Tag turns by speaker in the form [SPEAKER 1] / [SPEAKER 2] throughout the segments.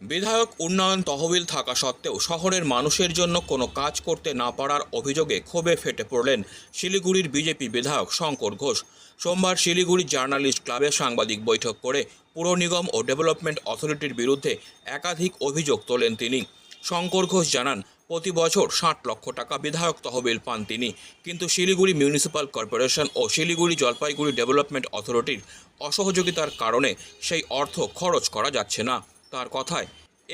[SPEAKER 1] বিধায়ক উন্নয়ন তহবিল থাকা সত্ত্বেও শহরের মানুষের জন্য কোনো কাজ করতে না পারার অভিযোগে ক্ষোভে ফেটে পড়লেন শিলিগুড়ির বিজেপি বিধায়ক শঙ্কর ঘোষ। সোমবার শিলিগুড়ি জার্নালিস্ট ক্লাবে সাংবাদিক বৈঠক করে পুর নিগম ও ডেভেলপমেন্ট অথরিটির বিরুদ্ধে একাধিক অভিযোগ তোলেন তিনি। শঙ্কর ঘোষ জানান, প্রতি বছর ষাট লক্ষ টাকা বিধায়ক তহবিল পান তিনি, কিন্তু শিলিগুড়ি মিউনিসিপ্যাল কর্পোরেশন ও শিলিগুড়ি জলপাইগুড়ি ডেভেলপমেন্ট অথরিটির অসহযোগিতার কারণে সেই অর্থ খরচ করা যাচ্ছে না। তার কথায়,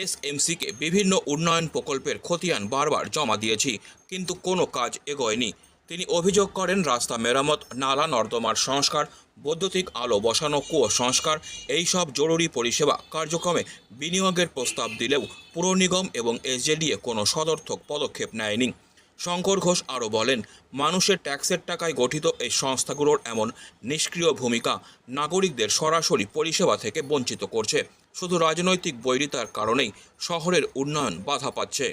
[SPEAKER 1] এসএমসিকে বিভিন্ন উন্নয়ন প্রকল্পের খতিয়ান বারবার জমা দিয়েছি, কিন্তু কোনো কাজ এগোয়নি। তিনি অভিযোগ করেন, রাস্তা মেরামত, নালা নর্দমার সংস্কার, বৈদ্যুতিক আলো বসানো কুয়ো সংস্কার, এই সব জরুরি পরিষেবা কার্যক্রমে বিনিয়োগের প্রস্তাব দিলেও পুর নিগম এবং এসজেডিএ কোনো সদর্থক পদক্ষেপ নেয়নি। শঙ্কর ঘোষ আরও বলেন, মানুষের ট্যাক্সের টাকায় গঠিত এই সংস্থাগুলোর এমন নিষ্ক্রিয় ভূমিকা নাগরিকদের সরাসরি পরিষেবা থেকে বঞ্চিত করছে। শুধু রাজনৈতিক বৈরিতার কারণেই শহরের উন্নয়ন বাধা পাচ্ছে।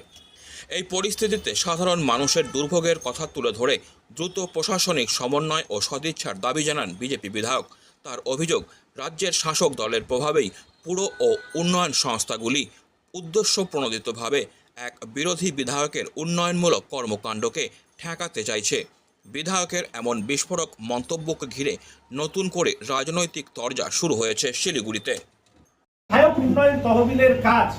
[SPEAKER 1] এই পরিস্থিতিতে সাধারণ মানুষের দুর্ভোগের কথা তুলে ধরে দ্রুত প্রশাসনিক সমন্বয় ও সদিচ্ছার দাবি জানান বিজেপি বিধায়ক। তার অভিযোগ, রাজ্যের শাসক দলের প্রভাবেই পুরো ও উন্নয়ন সংস্থাগুলি উদ্দেশ্য প্রণোদিতভাবে এক বিরোধী বিধায়কের উন্নয়নমূলক কর্মকাণ্ডকে ঠেকাতে চাইছে। বিধায়কের এমন বিস্ফোরক মন্তব্যকে ঘিরে নতুন করে রাজনৈতিক তরজা শুরু হয়েছে শিলিগুড়িতে।
[SPEAKER 2] বিধায়ক উন্নয়ন তহবিলের কাজ।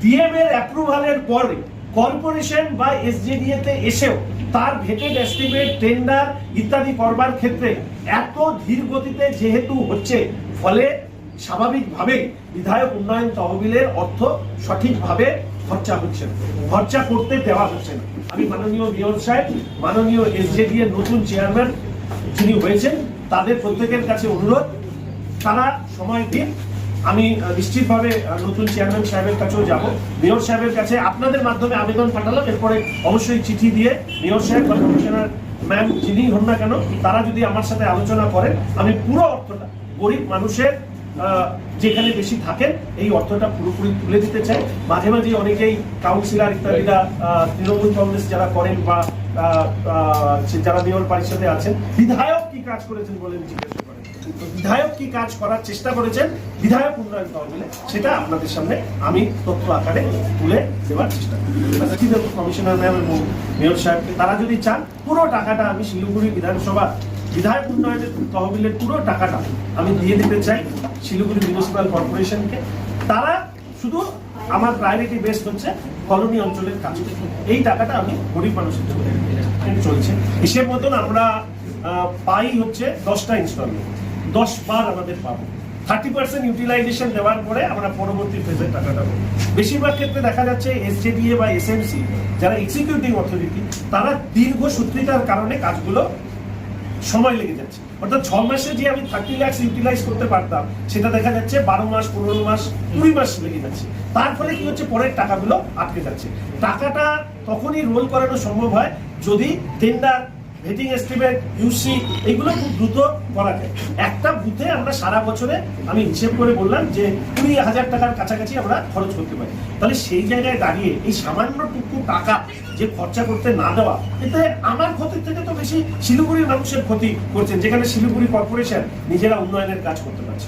[SPEAKER 2] ডিএম এর অ্যাপ্রুভালের পরে কর্পোরেশন বা এসজেডিএ তে এসেও তার ভেটেড এস্টিমেট টেন্ডার ইত্যাদি করবার ক্ষেত্রে এত ধীর গতিতে যেহেতু হচ্ছে, ফলে স্বাভাবিকভাবেই বিধায়ক উন্নয়ন তহবিলের অর্থ সঠিকভাবে খরচা হচ্ছে খরচা করতে দেওয়া হচ্ছে না। আমি মাননীয় মেয়র সাহেব, মাননীয় এসজেডি এর নতুন চেয়ারম্যান যিনি হয়েছেন, তাদের প্রত্যেকের কাছে অনুরোধ, তারা সময় দিন আমি নিশ্চিতভাবে নতুন চেয়ারম্যান সাহেবের কাছেও যাব। মেয়র সাহেবের কাছে আপনাদের মাধ্যমে আবেদন পাঠালাম। এরপরে অবশ্যই চিঠি দিয়ে মেয়র সাহেব বা কমিশনার ম্যাম যিনি হন না কেন, তারা যদি আমার সাথে আলোচনা করেন, আমি পুরো অর্থটা, গরিব মানুষের যেখানে বেশি থাকেন, এই অর্থটা পুরোপুরি তুলে দিতে চাই। মাঝে মাঝে অনেকেই কাউন্সিলর ইত্যাদিরা তৃণমূল কংগ্রেস যারা করেন বা যারা মেয়র পরিষদে আছেন, বিধায়ক কি কাজ করেছেন বলেন জিজ্ঞাসা করেন বিধায়ক কি কাজ করার চেষ্টা করেছেন, বিধায়ক উন্নয়ন তহবিলে সেটা আপনাদের সামনে আমি তথ্য আকারে তুলে দেওয়ার চেষ্টা করি। কমিশনার ম্যাম এবং মেয়র সাহেবকে, তারা যদি চান, পুরো টাকাটা আমি শিলিগুড়ি বিধানসভা বিধায়ক উন্নয়নের তহবিলের পুরো টাকাটা আমি দিয়ে দিতে চাই শিলিগুড়ি মিউনিসিপ্যাল কর্পোরেশনকে। তারা শুধু আমার প্রায়োরিটি বেস্ট হচ্ছে কলোনি অঞ্চলের কাজ এই টাকাটা আমি গরিব মানুষের জন্য চলছে। হিসেব মতন আমরা পাই হচ্ছে দশটা ইনস্টলমেন্ট দশ বার আমাদের পাবো। থার্টি পার্সেন্ট ইউটিলাইজেশন দেওয়ার পরে আমরা পরবর্তী ফেজের টাকাটা পাবো। বেশিরভাগ ক্ষেত্রে দেখা যাচ্ছে এসজেডিএ বা এসএমসি যারা এক্সিকিউটিভ অথরিটি তারা দীর্ঘ সূত্রিতার কারণে কাজগুলো সময় লেগে যাচ্ছে। অর্থাৎ ছ মাসে যে আমি থার্টি ল্যাক্স ইউটিলাইজ করতে পারতাম, সেটা দেখা যাচ্ছে বারো মাস, পনেরো মাস, কুড়ি মাস লেগে যাচ্ছে। তার ফলে কি হচ্ছে? পরের টাকাগুলো আটকে যাচ্ছে। টাকাটা তখনই রোল করানো সম্ভব হয় যদি টেন্ডার ভেটিং এস্টিমেট ইউসি এগুলো খুব দ্রুত করা যায়। একটা বুথে আমরা সারা বছরে আমি হিসেব করে বললাম যে কুড়ি হাজার টাকার কাছাকাছি আমরা খরচ করতে পারি। তাহলে সেই জায়গায় দাঁড়িয়ে এই সামান্য টুকু টাকা যে খরচা করতে না দেওয়া, এতে আমার ক্ষতির থেকে তো বেশি শিলিগুড়ির মানুষের ক্ষতি করছেন, যেখানে শিলিগুড়ি কর্পোরেশন নিজেরা উন্নয়নের কাজ করতে পারে